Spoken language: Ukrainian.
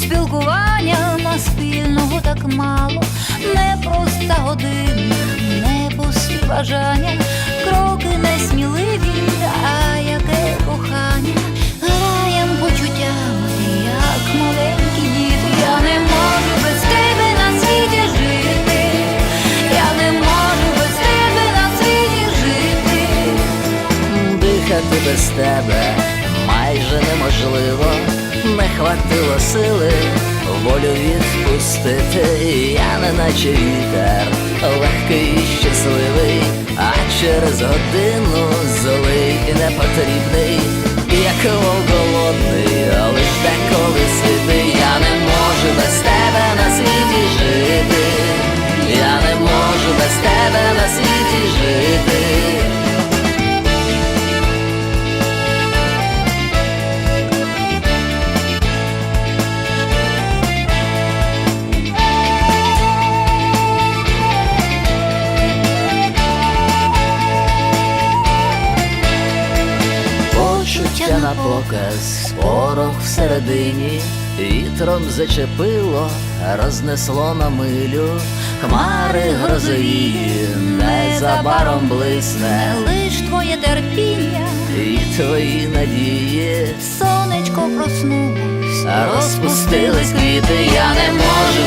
спілкування на спільного так мало, непроста година, не пусті бажання, кроки несміливі, а яке кохання, граєм почуттями, як маленькі діти. Я не можу без тебе на світі жити, я не можу без тебе на світі жити. Дихати без тебе майже неможливо, не хватило сили волю відпустити. Я не наче вітер, легкий і щасливий, а через годину злий і непотрібний, як голодний, лиш деколи світи. Я не можу без тебе на світі жити. Я не можу без тебе на світі жити. Почуття на показ, порох всередині, вітром зачепило, рознесло на милю, хмари грозові, незабаром блисне, Лиш твоє терпіння, і твої надії. Сонечко проснулось, розпустились квіти, я не можу